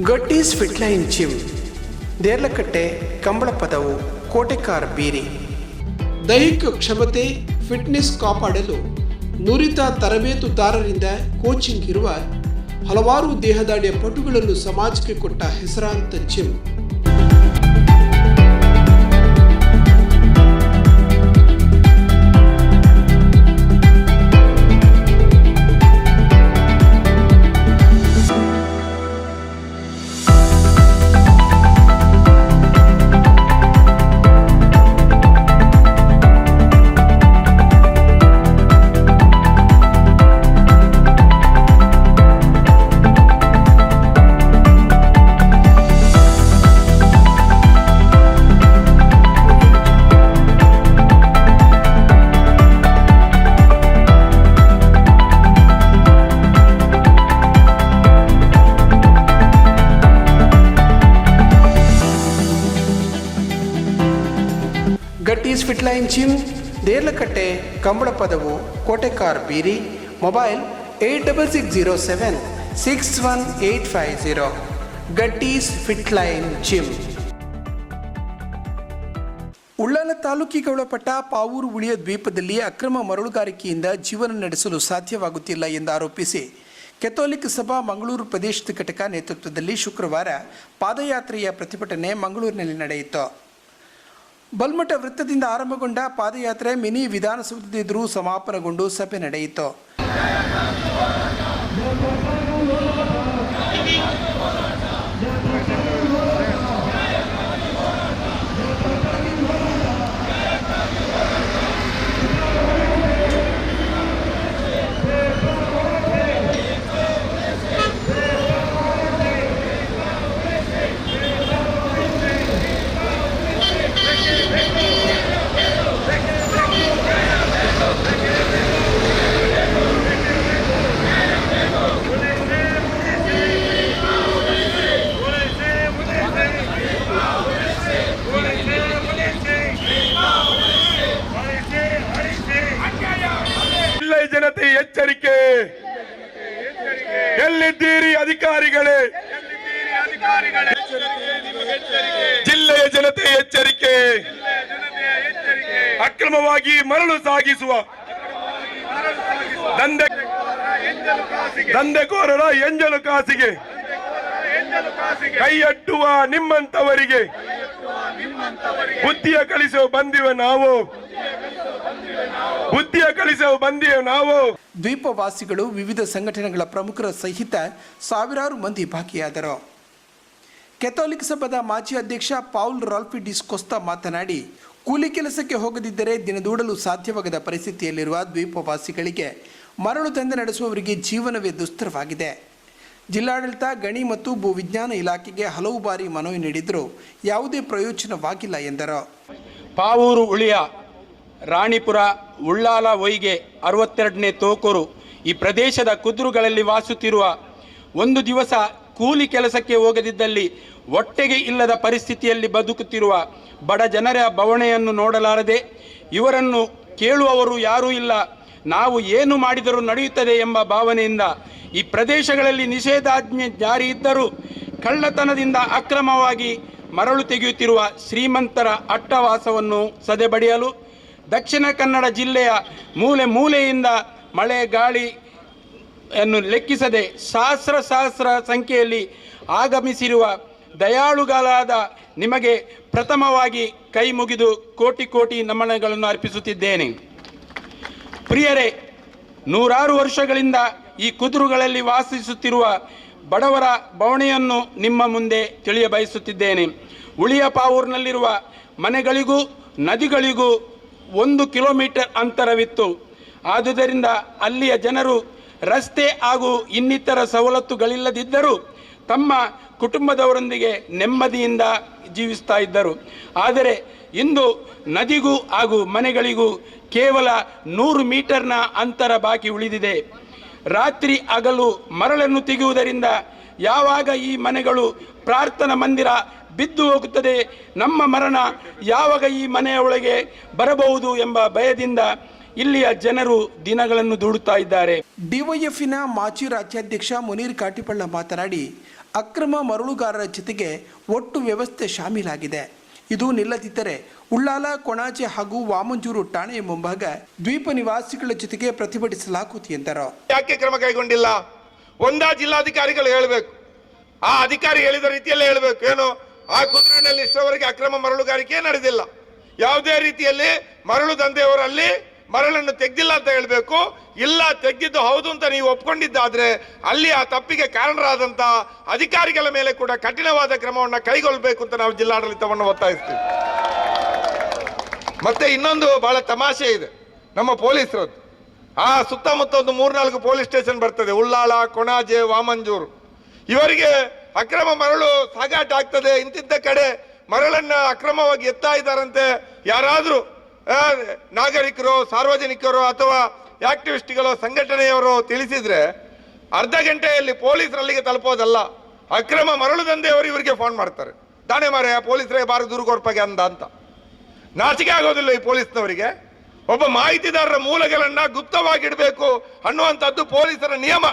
ಗಟ್ಟೀಸ್ Fitline gym, Deralakatte, Kambalapadavu, Kotekar ಬೀರಿ. ದೈಹಿಕ ಕ್ಷಮತೆ, ಫಿಟ್ನೆಸ್ ಕಾಪಾಡಲು ನುರಿತ ತರಬೇತುದಾರರಿಂದ ಕೋಚಿಂಗ್ ಇರುವ ಹಲವಾರು ದೇಹದಾಡಿಯ ಪಟುಗಳನ್ನು ಸಮಾಜಕ್ಕೆ ಕೊಟ್ಟ ಹೆಸರಾಂತ gym. Fitline gym Derlakatte Kambalapadavu Kotekar Beeri mobile eight double six zero seven six one eight five zero ಗಟ್ಟೀಸ್ Fitline gym Ullal ತಾಲೂಕಿಗೆ ಒಳಪಟ್ಟ ಪಾವೂರು ಉಳಿಯ ದ್ವೀಪದಲ್ಲಿ ಅಕ್ರಮ ಮರಳುಗಾರಿಕೆಯಿಂದ ಜೀವನ ನಡೆಸಲು ಸಾಧ್ಯವಾಗುತ್ತಿಲ್ಲ ಎಂದು ಆರೋಪಿಸಿ ಕೆಥೋಲಿಕ್ ಸಭಾ ಮಂಗಳೂರು ಪ್ರದೇಶದ ಘಟಕ ನೇತೃತ್ವದಲ್ಲಿ ಶುಕ್ರವಾರ ಪಾದಯಾತ್ರೆಯ ಪ್ರತಿಭಟನೆ ಮಂಗಳೂರಿನಲ್ಲಿ ನಡೆಯಿತು. ಬಲ್ಮಠ ವೃತ್ತದಿಂದ ಆರಂಭಗೊಂಡ ಪಾದಯಾತ್ರೆ ಮಿನಿ ವಿಧಾನಸೌಧದ ಸಮಾಪನಗೊಂಡು ಸಭೆ ನಡೆಯಿತು. ಜನತೆ ಎಚ್ಚರಿಕೆ. ಎಲ್ಲಿದ್ದೀರಿ ಅಧಿಕಾರಿಗಳೇ? ಜಿಲ್ಲೆಯ ಜನತೆ ಎಚ್ಚರಿಕೆ. ಅಕ್ರಮವಾಗಿ ಮರಳು ಸಾಗಿಸುವ. ದಂಧೆ ದಂಧೆಕೋರರ ಎಂಜಲು ಕಾಸಿಗೆ. ಕೈಯಟ್ಟುವ ನಿಮ್ಮಂತವರಿಗೆ. ಬುದ್ಧಿಯ ಕಳಿಸೋ ಬಂದಿವೆ ನಾವು. ಬುದ್ಧಿಯ ಕಲಿಸೋ ಬಂದಿಯ ನಾವು. ದ್ವೀಪವಾಸಿಗಳು ವಿವಿಧ ಸಂಘಟನೆಗಳ ಪ್ರಮುಖರ ಸಹಿತ ಸಾವಿರಾರು ಮಂದಿ ಭಾಗಿಯಾದರು. ಕೆಥೋಲಿಕ್ ಸಭಾದ ಮಾಜಿ ಅಧ್ಯಕ್ಷ ಪೌಲ್ ರಾಲ್ಫಿ ಡಿಸ್ಕೋಸ್ತಾ ಮಾತನಾಡಿ ಕೂಲಿ ಕೆಲಸಕ್ಕೆ ಹೋಗದಿದ್ದರೆ ದಿನದೂಡಲು ಸಾಧ್ಯವಾಗದ ಪರಿಸ್ಥಿತಿಯಲ್ಲಿರುವ ದ್ವೀಪವಾಸಿಗಳಿಗೆ ಮರಳು ತಂದೆ ನಡೆಸುವವರಿಗೆ ಜೀವನವೇ ದುಸ್ತರವಾಗಿದೆ. ಜಿಲ್ಲಾಡಳಿತ ಗಣಿ ಮತ್ತು ಭೂವಿಜ್ಞಾನ ಇಲಾಖೆಗೆ ಹಲವು ಬಾರಿ ಮನವಿ ನೀಡಿದರೂ ಯಾವುದೇ ಪ್ರಯೋಜನವಾಗಿಲ್ಲ ಎಂದರು. ಪಾವೂರು ಉಳಿಯ ರಾಣಿಪುರ ಉಳ್ಳಾಲ ಒಯ್ಗೆ ಅರವತ್ತೆರಡನೇ ತೋಕೂರು ಈ ಪ್ರದೇಶದ ಕುದುರುಗಳಲ್ಲಿ ವಾಸುತ್ತಿರುವ ಒಂದು ದಿವಸ ಕೂಲಿ ಕೆಲಸಕ್ಕೆ ಹೋಗದಿದ್ದಲ್ಲಿ ಒಟ್ಟೆಗೆ ಇಲ್ಲದ ಪರಿಸ್ಥಿತಿಯಲ್ಲಿ ಬದುಕುತ್ತಿರುವ ಬಡ ಜನರ ಬವಣೆಯನ್ನು ನೋಡಲಾರದೆ ಇವರನ್ನು ಕೇಳುವವರು ಯಾರೂ ಇಲ್ಲ, ನಾವು ಏನು ಮಾಡಿದರೂ ನಡೆಯುತ್ತದೆ ಎಂಬ ಭಾವನೆಯಿಂದ ಈ ಪ್ರದೇಶಗಳಲ್ಲಿ ನಿಷೇಧಾಜ್ಞೆ ಜಾರಿ ಇದ್ದರೂ ಕಳ್ಳತನದಿಂದ ಅಕ್ರಮವಾಗಿ ಮರಳು ತೆಗೆಯುತ್ತಿರುವ ಶ್ರೀಮಂತರ ಅಟ್ಟವಾಸವನ್ನು ಸದೆಬಡಿಯಲು ದಕ್ಷಿಣ ಕನ್ನಡ ಜಿಲ್ಲೆಯ ಮೂಲೆ ಮೂಲೆಯಿಂದ ಮಳೆ ಗಾಳಿ ಅನ್ನು ಲೆಕ್ಕಿಸದೆ ಸಹಸ್ರ ಸಹಸ್ರ ಸಂಖ್ಯೆಯಲ್ಲಿ ಆಗಮಿಸಿರುವ ದಯಾಳುಗಳಾದ ನಿಮಗೆ ಪ್ರಥಮವಾಗಿ ಕೈ ಮುಗಿದು ಕೋಟಿ ಕೋಟಿ ನಮನಗಳನ್ನು ಅರ್ಪಿಸುತ್ತಿದ್ದೇನೆ. ಪ್ರಿಯರೇ, ನೂರಾರು ವರ್ಷಗಳಿಂದ ಈ ಕುದುರುಗಳಲ್ಲಿ ವಾಸಿಸುತ್ತಿರುವ ಬಡವರ ಬವಣೆಯನ್ನು ನಿಮ್ಮ ಮುಂದೆ ತಿಳಿಯ ಬಯಸುತ್ತಿದ್ದೇನೆ ಉಳಿಯ ಪಾವೂರಿನಲ್ಲಿರುವ ಮನೆಗಳಿಗೂ, ನದಿಗಳಿಗೂ ಒಂದು ಕಿಲೋಮೀಟರ್ ಅಂತರವಿತ್ತು. ಆದುದರಿಂದ ಅಲ್ಲಿಯ ಜನರು ರಸ್ತೆ ಹಾಗೂ ಇನ್ನಿತರ ಸವಲತ್ತುಗಳಿಲ್ಲದಿದ್ದರೂ ತಮ್ಮ ಕುಟುಂಬದವರೊಂದಿಗೆ ನೆಮ್ಮದಿಯಿಂದ ಜೀವಿಸ್ತಾ ಇದ್ದರು. ಆದರೆ ಇಂದು ನದಿಗೂ ಹಾಗೂ ಮನೆಗಳಿಗೂ ಕೇವಲ ನೂರು ಮೀಟರ್ನ ಅಂತರ ಬಾಕಿ ಉಳಿದಿದೆ. ರಾತ್ರಿ ಹಗಲು ಮರಳನ್ನು ತೆಗೆಯುವುದರಿಂದ ಯಾವಾಗ ಈ ಮನೆಗಳು ಪ್ರಾರ್ಥನಾ ಮಂದಿರ ಬಿದ್ದು ಹೋಗುತ್ತದೆ. ನಮ್ಮ ಮರಣ ಯಾವಾಗ ಈ ಮನೆಯ ಒಳಗೆ ಬರಬಹುದು ಎಂಬ ಭಯದಿಂದ ಇಲ್ಲಿಯ ಜನರು ದಿನಗಳನ್ನು ದೂಡುತ್ತಾ ಇದ್ದಾರೆ. ಡಿವೈಎಫ್ನ ಮಾಜಿ ರಾಜ್ಯಾಧ್ಯಕ್ಷ ಮುನೀರ್ ಕಾಟಿಪಳ್ಳ ಮಾತನಾಡಿ ಅಕ್ರಮ ಮರಳುಗಾರರ ಜೊತೆಗೆ ಒಟ್ಟು ವ್ಯವಸ್ಥೆ ಶಾಮೀಲಾಗಿದೆ. ಇದು ನಿಲ್ಲದಿದ್ದರೆ ಉಳ್ಳಾಲ ಕೊಣಾಜೆ ಹಾಗೂ ವಾಮಂಜೂರು ಠಾಣೆಯ ಮುಂಭಾಗ ದ್ವೀಪ ನಿವಾಸಿಗಳ ಜೊತೆಗೆ ಪ್ರತಿಭಟಿಸಲಾಗುವುದು ಎಂದರು. ಯಾಕೆ ಕ್ರಮ ಕೈಗೊಂಡಿಲ್ಲ? ಒಂದಾ ಜಿಲ್ಲಾಧಿಕಾರಿಗಳು ಹೇಳಬೇಕು. ಆ ಅಧಿಕಾರಿ ಹೇಳಿದ ರೀತಿಯಲ್ಲೇ ಹೇಳಬೇಕು. ಏನು? ಆ ಕುದುರಿನಲ್ಲಿ ಇಷ್ಟವರೆಗೆ ಅಕ್ರಮ ಮರಳುಗಾರಿಕೆ ನಡೆದಿಲ್ಲ. ಯಾವುದೇ ರೀತಿಯಲ್ಲಿ ಮರಳು ದಂಧೆಯವರಲ್ಲಿ ಮರಳನ್ನು ತೆಗೆದಿಲ್ಲ ಅಂತ ಹೇಳಬೇಕು. ಇಲ್ಲ, ತೆಗ್ದಿದ್ದು ಹೌದು ಅಂತ ನೀವು ಒಪ್ಕೊಂಡಿದ್ದಾದ್ರೆ ಅಲ್ಲಿ ಆ ತಪ್ಪಿಗೆ ಕಾರಣರಾದಂತ ಅಧಿಕಾರಿಗಳ ಮೇಲೆ ಕೂಡ ಕಠಿಣವಾದ ಕ್ರಮವನ್ನು ಕೈಗೊಳ್ಳಬೇಕು ಅಂತ ನಾವು ಜಿಲ್ಲಾಡಳಿತವನ್ನು ಒತ್ತಾಯಿಸ್ತೀವಿ. ಮತ್ತೆ ಇನ್ನೊಂದು ಬಹಳ ತಮಾಷೆ ಇದೆ. ನಮ್ಮ ಪೊಲೀಸರದ್ದು ಆ ಸುತ್ತಮುತ್ತ ಒಂದು ಮೂರ್ನಾಲ್ಕು ಪೊಲೀಸ್ ಸ್ಟೇಷನ್ ಬರ್ತದೆ. ಉಳ್ಳಾಳ ಕೊಣಾಜೆ, ವಾಮಂಜೂರು. ಇವರಿಗೆ ಅಕ್ರಮ ಮರಳು ಸಾಗಾಟ ಆಗ್ತದೆ. ಇಂತಿದ್ದ ಕಡೆ ಮರಳನ್ನ ಅಕ್ರಮವಾಗಿ ಎತ್ತಾ ಇದ್ದಾರಂತೆ. ಯಾರಾದರೂ ನಾಗರಿಕರು, ಸಾರ್ವಜನಿಕರು ಅಥವಾ ಆಕ್ಟಿವಿಸ್ಟ್ಗಳು, ಸಂಘಟನೆಯವರು ತಿಳಿಸಿದ್ರೆ ಅರ್ಧ ಗಂಟೆಯಲ್ಲಿ ಪೊಲೀಸರು ಅಲ್ಲಿಗೆ ತಲುಪೋದಲ್ಲ. ಅಕ್ರಮ ಮರಳು ದಂಧೆಯವರು ಇವರಿಗೆ ಫೋನ್ ಮಾಡ್ತಾರೆ. ದಾಣೆ ಮಾರೆ ಪೊಲೀಸರೇ ಬಾರಿ ದೂರು ಕೊಡ್ಪಾಗೆ ಅಂದ ಅಂತ. ನಾಚಿಕೆ ಆಗೋದಿಲ್ಲ ಈ ಪೊಲೀಸ್ನವರಿಗೆ. ಒಬ್ಬ ಮಾಹಿತಿದಾರರ ಮೂಲಗಳನ್ನ ಗುಪ್ತವಾಗಿಡಬೇಕು ಅನ್ನುವಂಥದ್ದು ಪೊಲೀಸರ ನಿಯಮ.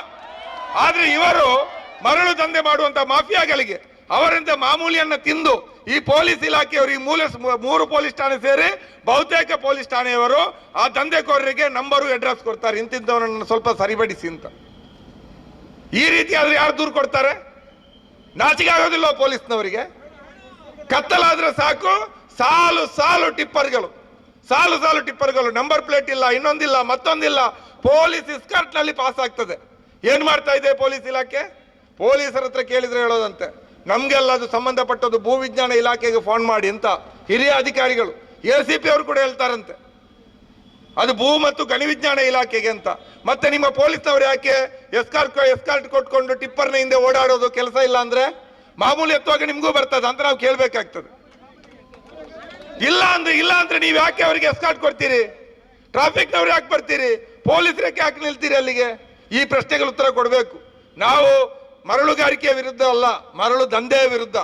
ಆದ್ರೆ ಇವರು ಮರಳು ದಂಧೆ ಮಾಡುವಂತ ಮಾಫಿಯಾಗಳಿಗೆ ಅವರಿಂದ ಮಾಮೂಲಿಯನ್ನ ತಿಂದು ಈ ಪೊಲೀಸ್ ಇಲಾಖೆಯವರು, ಈ ಮೂಲ ಮೂರು ಪೊಲೀಸ್ ಠಾಣೆ ಸೇರಿ ಬಹುತೇಕ ಪೊಲೀಸ್ ಠಾಣೆಯವರು ಆ ದಂಧೆಕೋರರಿಗೆ ನಂಬರು, ಅಡ್ರೆಸ್ ಕೊಡ್ತಾರೆ. ಇಂತಿದ್ದವರನ್ನು ಸ್ವಲ್ಪ ಸರಿಪಡಿಸಿ ಅಂತ. ಈ ರೀತಿ ಆದ್ರೆ ಯಾರು ದೂರು ಕೊಡ್ತಾರೆ? ನಾಚಿಕೆ ಆಗೋದಿಲ್ಲ ಪೊಲೀಸ್ನವರಿಗೆ. ಕತ್ತಲಾದ್ರೆ ಸಾಕು. ಸಾಲು ಸಾಲು ಟಿಪ್ಪರ್ಗಳು. ಸಾಲು ಸಾಲು ಟಿಪ್ಪರ್ಗಳು. ನಂಬರ್ ಪ್ಲೇಟ್ ಇಲ್ಲ, ಇನ್ನೊಂದಿಲ್ಲ, ಮತ್ತೊಂದಿಲ್ಲ. ಪೊಲೀಸ್ ಇಸ್ಕರ್ಟ್ನಲ್ಲಿ ಪಾಸ್ ಆಗ್ತದೆ. ಏನ್ ಮಾಡ್ತಾ ಇದೆ ಪೊಲೀಸ್ ಇಲಾಖೆ? ಪೊಲೀಸರ ಹತ್ರ ಕೇಳಿದ್ರೆ ಹೇಳೋದಂತೆ. ನಮ್ಗೆಲ್ಲ ಅದು ಸಂಬಂಧಪಟ್ಟದ್ದು ಭೂವಿಜ್ಞಾನ ಇಲಾಖೆಗೆ ಫೋನ್ ಮಾಡಿ ಅಂತ ಹಿರಿಯ ಅಧಿಕಾರಿಗಳು, ಎ ಸಿ ಪಿ ಅವರು ಕೂಡ ಹೇಳ್ತಾರಂತೆ. ಅದು ಭೂ ಮತ್ತು ಗಣಿ ವಿಜ್ಞಾನ ಇಲಾಖೆಗೆ ಅಂತ. ಮತ್ತೆ ನಿಮ್ಮ ಪೊಲೀಸ್ನವ್ರು ಯಾಕೆ ಎಸ್ಕಾರ್ಟ್ ಎಸ್ಕಾರ್ಟ್ ಕೊಟ್ಕೊಂಡು ಟಿಪ್ಪರ್ನ ಹಿಂದೆ ಓಡಾಡೋದು ಕೆಲಸ ಇಲ್ಲ ಅಂದ್ರೆ? ಮಾಮೂಲಿ ಎತ್ತುವಾಗ ನಿಮ್ಗೂ ಬರ್ತದೆ, ಅಂತ ನಾವು ಕೇಳ್ಬೇಕಾಗ್ತದೆ. ಇಲ್ಲ ಅಂದ್ರೆ ಇಲ್ಲ ಅಂದ್ರೆ ನೀವು ಯಾಕೆ ಅವರಿಗೆ ಎಸ್ಕಾರ್ಟ್ ಕೊಡ್ತೀರಿ? ಟ್ರಾಫಿಕ್ನವ್ರು ಯಾಕೆ ಬರ್ತೀರಿ? ಪೊಲೀಸರಕ್ಕೆ ಯಾಕೆ ನಿಲ್ತೀರಿ ಅಲ್ಲಿಗೆ? ಈ ಪ್ರಶ್ನೆಗಳ ಉತ್ತರ ಕೊಡಬೇಕು. ನಾವು ಮರಳುಗಾರಿಕೆಯ ವಿರುದ್ಧ ಅಲ್ಲ, ಮರಳು ದಂಧೆಯ ವಿರುದ್ಧ.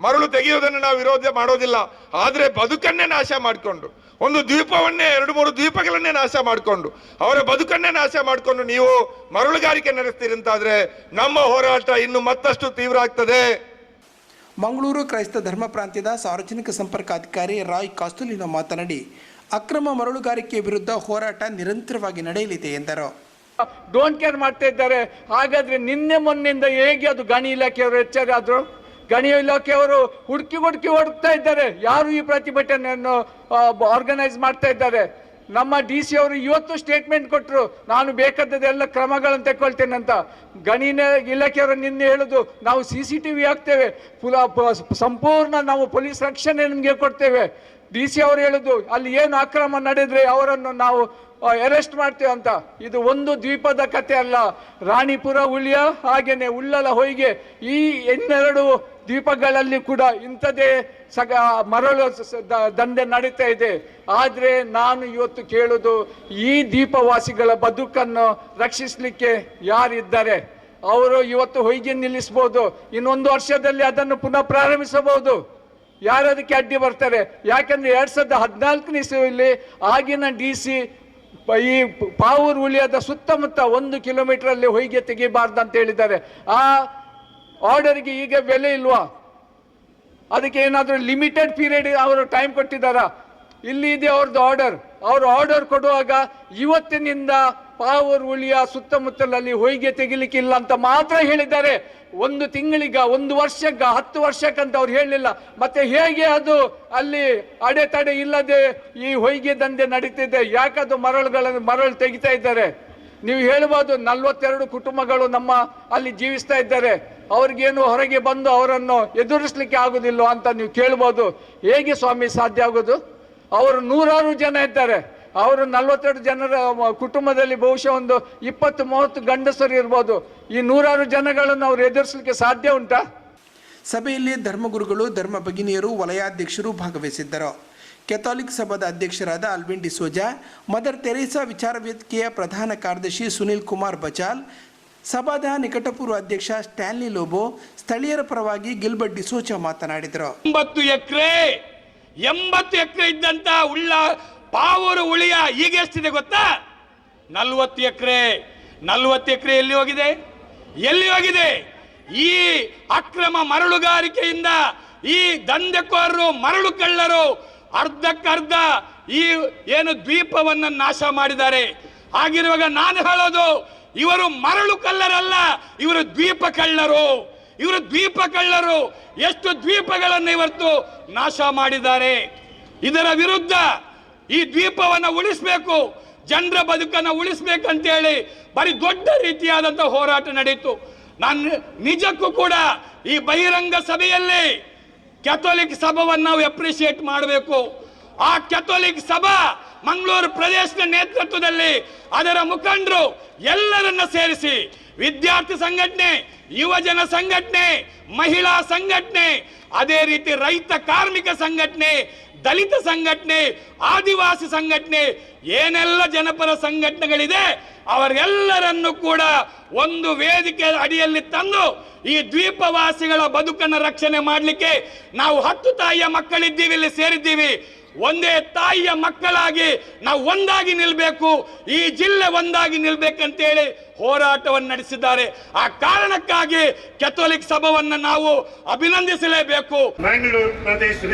ಮರಳು ತೆಗೆಯುವುದನ್ನು ನಾವು ವಿರೋಧ ಮಾಡೋದಿಲ್ಲ, ಆದರೆ ಬದುಕನ್ನೇ ನಾಶ ಮಾಡಿಕೊಂಡು, ಒಂದು ದ್ವೀಪವನ್ನೇ, ಎರಡು, ಮೂರು ದ್ವೀಪಗಳನ್ನೇ ನಾಶ ಮಾಡಿಕೊಂಡು, ಅವರ ಬದುಕನ್ನೇ ನಾಶ ಮಾಡಿಕೊಂಡು ನೀವು ಮರಳುಗಾರಿಕೆ ನಡೆಸ್ತೀರಿ ಅಂತಾದರೆ ನಮ್ಮ ಹೋರಾಟ ಇನ್ನು ಮತ್ತಷ್ಟು ತೀವ್ರ ಆಗ್ತದೆ. ಮಂಗಳೂರು ಕ್ರೈಸ್ತ ಧರ್ಮ ಪ್ರಾಂತ್ಯದ ಸಾರ್ವಜನಿಕ ಸಂಪರ್ಕ ಅಧಿಕಾರಿ ರಾಯ್ ಕಾಸ್ತುಲಿನೋ ಮಾತನಾಡಿ, ಅಕ್ರಮ ಮರಳುಗಾರಿಕೆ ವಿರುದ್ಧ ಹೋರಾಟ ನಿರಂತರವಾಗಿ ನಡೆಯಲಿದೆ ಎಂದರು. ಡೋಂಟ್ ಕೇರ್ ಮಾಡ್ತಾ ಇದ್ದಾರೆ. ಹಾಗಾದ್ರೆ ನಿನ್ನೆ ಮೊನ್ನೆಯಿಂದ ಹೇಗೆ ಅದು ಗಣಿ ಇಲಾಖೆಯವರು ಎಚ್ಚರ ಆದ್ರು? ಗಣಿ ಇಲಾಖೆಯವರು ಹುಡುಕಿ ಹುಡುಕಿ ಹುಡುಕ್ತಾ ಇದ್ದಾರೆ. ಯಾರು ಈ ಪ್ರತಿಭಟನೆಯನ್ನು ಆರ್ಗನೈಸ್ ಮಾಡ್ತಾ ಇದ್ದಾರೆ? ನಮ್ಮ ಡಿ ಸಿ ಅವರು ಇವತ್ತು ಸ್ಟೇಟ್ಮೆಂಟ್ ಕೊಟ್ಟರು ನಾನು ಬೇಕಾದದೆಲ್ಲ ಕ್ರಮಗಳನ್ನು ತಗೊಳ್ತೇನೆ ಅಂತ. ಗಣಿನ ಇಲಾಖೆಯವರು ನಿನ್ನೆ ಹೇಳುದು, ನಾವು ಸಿ ಸಿ ಟಿ ವಿ ಹಾಕ್ತೇವೆ. ಸಂಪೂರ್ಣ ನಾವು ಪೊಲೀಸ್ ರಕ್ಷಣೆ ನಿಮಗೆ ಕೊಡ್ತೇವೆ. ಡಿ ಸಿ ಅವರು ಹೇಳುದು, ಅಲ್ಲಿ ಏನು ಅಕ್ರಮ ನಡೆದ್ರೆ ಅವರನ್ನು ನಾವು ಅರೆಸ್ಟ್ ಮಾಡ್ತೇವೆ ಅಂತ. ಇದು ಒಂದು ದ್ವೀಪದ ಕತೆ ಅಲ್ಲ. ರಾಣಿಪುರ ಉಳಿಯ ಹಾಗೇನೆ ಉಳ್ಳಲ ಹೊಯ್ಗೆ ಈ ಇನ್ನೆರಡು ದ್ವೀಪಗಳಲ್ಲಿ ಕೂಡ ಇಂಥದೇ ಸಗ, ಮರಳು ದಂಧೆ ನಡೀತಾ ಇದೆ. ಆದರೆ ನಾನು ಇವತ್ತು ಕೇಳುದು, ಈ ದ್ವೀಪವಾಸಿಗಳ ಬದುಕನ್ನು ರಕ್ಷಿಸಲಿಕ್ಕೆ ಯಾರಿದ್ದಾರೆ? ಅವರು ಇವತ್ತು ಹೊಯ್ಗೆ ನಿಲ್ಲಿಸಬಹುದು ಇನ್ನೊಂದು ವರ್ಷದಲ್ಲಿ ಅದನ್ನು ಪುನಃ ಪ್ರಾರಂಭಿಸಬಹುದು. ಯಾರು ಅದಕ್ಕೆ ಅಡ್ಡಿ ಬರ್ತಾರೆ ಯಾಕೆಂದ್ರೆ ಎರಡ್ ಸಾವಿರದ ಹದಿನಾಲ್ಕನೇ ಇಸವಿಯಲ್ಲಿ ಆಗಿನ ಡಿ ಸಿ ಈ ಪಾವೂರ್ ಉಳಿಯದ ಸುತ್ತಮುತ್ತ ಒಂದು ಕಿಲೋಮೀಟರ್ ಅಲ್ಲಿ ಹೊಯ್ಗೆ ತೆಗಿಬಾರ್ದು ಅಂತ ಹೇಳಿದ್ದಾರೆ. ಆ ಆರ್ಡರ್ಗೆ ಈಗ ಬೆಲೆ ಇಲ್ವಾ? ಅದಕ್ಕೆ ಏನಾದರೂ ಲಿಮಿಟೆಡ್ ಪೀರಿಯಡ್ ಅವರು ಟೈಮ್ ಕೊಟ್ಟಿದ್ದಾರಾ? ಇಲ್ಲಿ ಇದೆ ಅವ್ರದ್ದು ಆರ್ಡರ್. ಅವರು ಆರ್ಡರ್ ಕೊಡುವಾಗ ಇವತ್ತಿನಿಂದ ಪಾವೂರ್ ಉಳಿಯ ಸುತ್ತಮುತ್ತಲಲ್ಲಿ ಹೊಯ್ಗೆ ತೆಗಿಲಿಕ್ಕಿಲ್ಲ ಅಂತ ಮಾತ್ರ ಹೇಳಿದ್ದಾರೆ. ಒಂದು ತಿಂಗಳಿಗ, ಒಂದು ವರ್ಷಕ್ಕ, ಹತ್ತು ವರ್ಷಕ್ಕಂತ ಅವ್ರು ಹೇಳಲಿಲ್ಲ. ಮತ್ತೆ ಹೇಗೆ ಅದು ಅಲ್ಲಿ ಅಡೆತಡೆ ಇಲ್ಲದೆ ಈ ಹೊಯ್ಗೆ ದಂಧೆ ನಡೀತಿದೆ? ಯಾಕದು ಮರಳುಗಳನ್ನು, ಮರಳು ತೆಗಿತಾ ಇದ್ದಾರೆ? ನೀವು ಹೇಳ್ಬೋದು ನಲ್ವತ್ತೆರಡು ಕುಟುಂಬಗಳು ನಮ್ಮ ಅಲ್ಲಿ ಜೀವಿಸ್ತಾ ಇದ್ದಾರೆ. ಅವ್ರಿಗೇನು ಹೊರಗೆ ಬಂದು ಅವರನ್ನು ಎದುರಿಸ್ಲಿಕ್ಕೆ ಆಗುದಿಲ್ಲ ಅಂತ ನೀವು ಕೇಳ್ಬೋದು ಹೇಗೆ ಸ್ವಾಮಿ, ಸಾಧ್ಯ ಆಗೋದು? ಅವರು ನೂರಾರು ಜನ ಇದ್ದಾರೆ. ಅವರು ನಲ್ವತ್ತೆರಡು ಜನರ ಕುಟುಂಬದಲ್ಲಿ ಬಹುಶಃ ಒಂದು ಇಪ್ಪತ್ತು ಮೂವತ್ತು ಗಂಡಸರು ಇರ್ಬೋದು. ಈ ನೂರಾರು ಜನಗಳನ್ನು ಅವ್ರು ಎದುರಿಸಲಿಕ್ಕೆ ಸಾಧ್ಯ ಉಂಟಾ? ಸಭೆಯಲ್ಲಿ ಧರ್ಮಗುರುಗಳು ಧರ್ಮ ಭಗಿನಿಯರು ವಲಯಾಧ್ಯಕ್ಷರು ಭಾಗವಹಿಸಿದ್ದರು. ಕೆಥಾಲಿಕ್ ಸಭಾದ ಅಧ್ಯಕ್ಷರಾದ ಅಲ್ವಿನ್ ಡಿಸೋಜಾ ಮದರ್ ತೆರೇಸಾ ವಿಚಾರ ವೇದಿಕೆಯ ಪ್ರಧಾನ ಕಾರ್ಯದರ್ಶಿ ಸುನಿಲ್ ಕುಮಾರ್ ಬಚಾಲ್ ಸಭಾದ ನಿಕಟಪೂರ್ವ ಅಧ್ಯಕ್ಷ ಸ್ಟ್ಯಾನ್ಲಿ ಲೋಬೋ ಸ್ಥಳೀಯರ ಪರವಾಗಿ ಗಿಲ್ಬರ್ಟ್ ಡಿಸೋಜಾ ಮಾತನಾಡಿದರು. ಎಂಬತ್ತು ಎಕರೆ ಎಂಬತ್ತು ಎಕರೆ ಇದ್ದಂತ ಉಳ್ಳ ಪಾವೂರು ಉಳಿಯ ಈಗ ಎಷ್ಟಿದೆ ಗೊತ್ತಾ? ನಲ್ವತ್ತು ಎಕರೆ. ನಲ್ವತ್ತು ಎಕರೆ ಎಲ್ಲಿ ಹೋಗಿದೆ? ಎಲ್ಲಿ ಹೋಗಿದೆ? ಈ ಅಕ್ರಮ ಮರಳುಗಾರಿಕೆಯಿಂದ ಈ ದಂಧೆಕೋರರು ಮರಳು ಕಳ್ಳರು ಅರ್ಧಕ್ಕರ್ಧ ಈ ಏನು ದ್ವೀಪವನ್ನ ನಾಶ ಮಾಡಿದ್ದಾರೆ. ಆಗಿರುವಾಗ ನಾನು ಹೇಳೋದು, ಇವರು ಮರಳು ಕಳ್ಳರಲ್ಲ, ಇವರು ದ್ವೀಪ ಕಳ್ಳರು. ಇವರು ದ್ವೀಪ ಕಳ್ಳರು. ಎಷ್ಟು ದ್ವೀಪಗಳನ್ನು ಇವತ್ತು ನಾಶ ಮಾಡಿದ್ದಾರೆ. ಇದರ ವಿರುದ್ಧ ಈ ದ್ವೀಪವನ್ನ ಉಳಿಸಬೇಕು. ಜನರ ಬದುಕನ್ನು ಉಳಿಸ್ಬೇಕಂತೇಳಿ ಬರೀ ದೊಡ್ಡ ರೀತಿಯಾದಂಥ ಹೋರಾಟ ನಡೆಯಿತು ನಾನು ನಿಜಕ್ಕೂ ಕೂಡ ಈ ಬಹಿರಂಗ ಸಭೆಯಲ್ಲಿ ಕ್ಯಾಥೋಲಿಕ್ ಸಭವನ್ನು ನಾವು ಎಪ್ರಿಷಿಯೇಟ್ ಮಾಡಬೇಕು. ಆ ಕ್ಯಾಥೋಲಿಕ್ ಸಭಾ ಮಂಗಳೂರು ಪ್ರದೇಶದ ನೇತೃತ್ವದಲ್ಲಿ ಅದರ ಮುಖಂಡರು ಎಲ್ಲರನ್ನ ಸೇರಿಸಿ ವಿದ್ಯಾರ್ಥಿ ಸಂಘಟನೆ ಯುವಜನ ಸಂಘಟನೆ, ಮಹಿಳಾ ಸಂಘಟನೆ, ಅದೇ ರೀತಿ ರೈತ ಕಾರ್ಮಿಕ ಸಂಘಟನೆ ದಲಿತ ಸಂಘಟನೆ, ಆದಿವಾಸಿ ಸಂಘಟನೆ, ಏನೆಲ್ಲ ಜನಪರ ಸಂಘಟನೆಗಳಿದೆ, ಅವರೆಲ್ಲರನ್ನು ಕೂಡ ಒಂದು ವೇದಿಕೆ ಅಡಿಯಲ್ಲಿ ತಂದು ಈ ದ್ವೀಪವಾಸಿಗಳ ಬದುಕನ್ನು ರಕ್ಷಣೆ ಮಾಡಲಿಕ್ಕೆ ನಾವು ಹತ್ತು ತಾಯಿಯ ಮಕ್ಕಳಿದ್ದೀವಿ, ಇಲ್ಲಿ ಸೇರಿದ್ದೀವಿ. ಒಂದೇ ತಾಯಿಯ ಮಕ್ಕಳಾಗಿ ನಾವು ಒಂದಾಗಿ ನಿಲ್ಲಬೇಕು ಈ ಜಿಲ್ಲೆ ಒಂದಾಗಿ ನಿಲ್ಬೇಕಂತೇಳಿ ಹೋರಾಟವನ್ನು ನಡೆಸಿದ್ದಾರೆ. ಆ ಕಾರಣಕ್ಕಾಗಿ ಕೆಥೋಲಿಕ್ ಸಭವನ್ನು ನಾವು ಅಭಿನಂದಿಸಲೇಬೇಕು.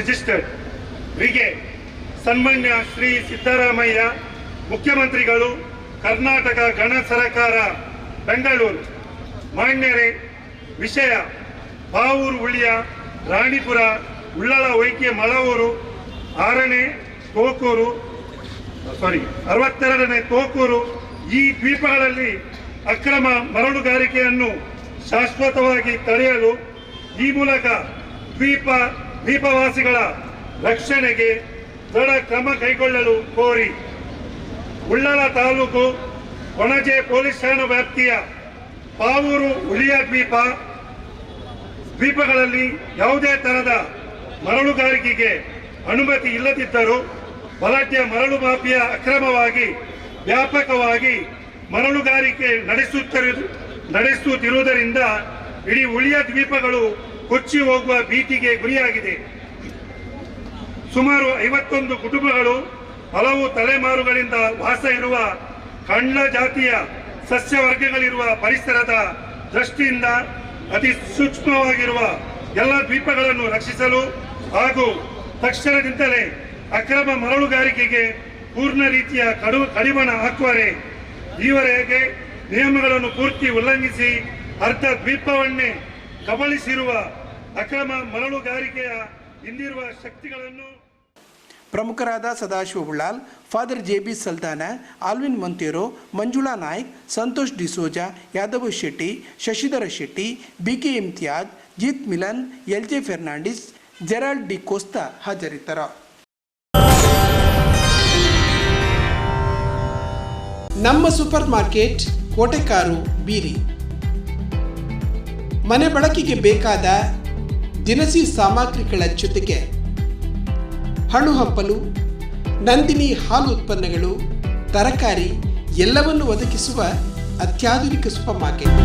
ರಿಜಿಸ್ಟರ್ಡ್ ವಿಗೆ ಸನ್ಮಾನ್ಯ ಶ್ರೀ ಸಿದ್ದರಾಮಯ್ಯ, ಮುಖ್ಯಮಂತ್ರಿಗಳು, ಕರ್ನಾಟಕ ಗಣ ಸರಕಾರ, ಬೆಂಗಳೂರು. ಮಾನ್ಯರೇ, ವಿಷಯ, ಬಾವೂರು ಉಳಿಯ ರಾಣಿಪುರ ಉಳ್ಳಳ ವೈಕ್ಯ ಮಳವೂರು, ಆರನೇ ತೋಕೂರು ಸಾರಿ ಅರವತ್ತೆರಡನೇ ತೋಕೂರು ಈ ದ್ವೀಪಗಳಲ್ಲಿ ಅಕ್ರಮ ಮರಳುಗಾರಿಕೆಯನ್ನು ಶಾಶ್ವತವಾಗಿ ತಡೆಯಲು ಈ ಮೂಲಕ ದ್ವೀಪ, ದ್ವೀಪವಾಸಿಗಳ ರಕ್ಷಣೆಗೆ ದೃಢ ಕ್ರಮ ಕೈಗೊಳ್ಳಲು ಕೋರಿ ಉಳ್ಳಾಲ ತಾಲೂಕು ಕೊಣಜೆ ಪೊಲೀಸ್ ಠಾಣಾ ವ್ಯಾಪ್ತಿಯ ಪಾವೂರು ಹುಲಿಯ ದ್ವೀಪ. ದ್ವೀಪಗಳಲ್ಲಿ ಯಾವುದೇ ತರಹದ ಮರಳುಗಾರಿಕೆಗೆ ಅನುಮತಿ ಇಲ್ಲದಿದ್ದರೂ ಬಲಾಢ್ಯ ಮರಳು ಮಾಫಿಯಾ ಅಕ್ರಮವಾಗಿ ವ್ಯಾಪಕವಾಗಿ ಮರಳುಗಾರಿಕೆ ನಡೆಸುತ್ತಿರು, ನಡೆಸುತ್ತಿರುವುದರಿಂದ ಇಡೀ ಉಳಿಯ ದ್ವೀಪಗಳು ಕೊಚ್ಚಿ ಹೋಗುವ ಭೀತಿಗೆ ಗುರಿಯಾಗಿದೆ. ಸುಮಾರು ಐವತ್ತೊಂದು ಕುಟುಂಬಗಳು ಹಲವು ತಲೆಮಾರುಗಳಿಂದ ವಾಸ ಇರುವ ಕಣ್ಣ ಜಾತಿಯ ಸಸ್ಯವರ್ಗಗಳಿರುವ ಪರಿಸರದ ದೃಷ್ಟಿಯಿಂದ ಅತಿ ಸೂಕ್ಷ್ಮವಾಗಿರುವ ಎಲ್ಲ ದ್ವೀಪಗಳನ್ನು ರಕ್ಷಿಸಲು ಹಾಗೂ ತಕ್ಷಣದಿಂದಲೇ ಅಕ್ರಮ ಮರಳುಗಾರಿಕೆಗೆ ಪೂರ್ಣ ರೀತಿಯ ಕಡು, ಕಡಿವಾಣ ಹಾಕುವರೆ, ಈವರೆಗೆ ನಿಯಮಗಳನ್ನು ಪೂರ್ತಿ ಉಲ್ಲಂಘಿಸಿ ಅರ್ಧ ದ್ವೀಪವನ್ನೇ ಕಬಳಿಸಿರುವ ಅಕ್ರಮ ಮರಳುಗಾರಿಕೆಯ ಹಿಂದಿರುವ ಶಕ್ತಿಗಳನ್ನು ಪ್ರಮುಖರಾದ Sadashiva Ullal father J B Saldanha, Alwyn Monteiro, Manjula Naik, Santosh D'Souza, Yadav Shetty, Shashidhara Shetty B K Imtiyaz Jeet Milan L J Fernandes, Gerald D Costa ಹಾಜರಿದ್ದರು. ನಮ್ಮ ಸೂಪರ್ ಮಾರ್ಕೆಟ್ ಕೋಟೆಕಾರು ಬೀರಿ. ಮನೆ ಬಳಕೆಗೆ ಬೇಕಾದ ದಿನಸಿ ಸಾಮಗ್ರಿಗಳ ಜೊತೆಗೆ ಹಣ್ಣು ಹಂಪಲು ನಂದಿನಿ ಹಾಲು ಉತ್ಪನ್ನಗಳು ತರಕಾರಿ ಎಲ್ಲವನ್ನು ಒದಗಿಸುವ ಅತ್ಯಾಧುನಿಕ super market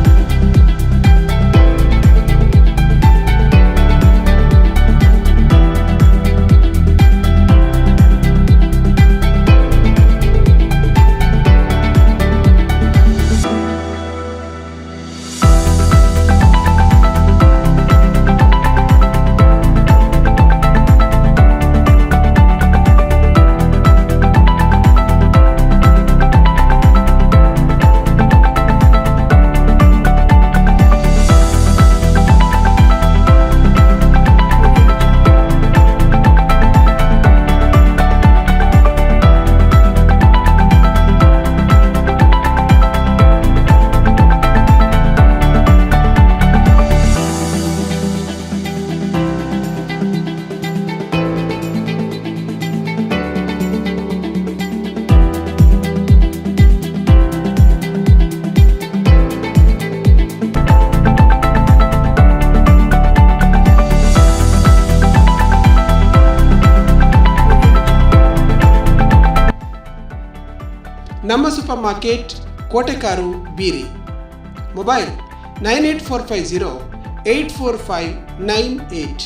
market Kotekar Beeri. Mobile nine eight four five zero eight four five nine eight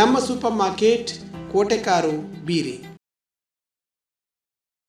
ನಮ್ಮ ಸೂಪರ್ ಮಾರ್ಕೆಟ್ ಕೋಟೆಕಾರು ಬೀರಿ.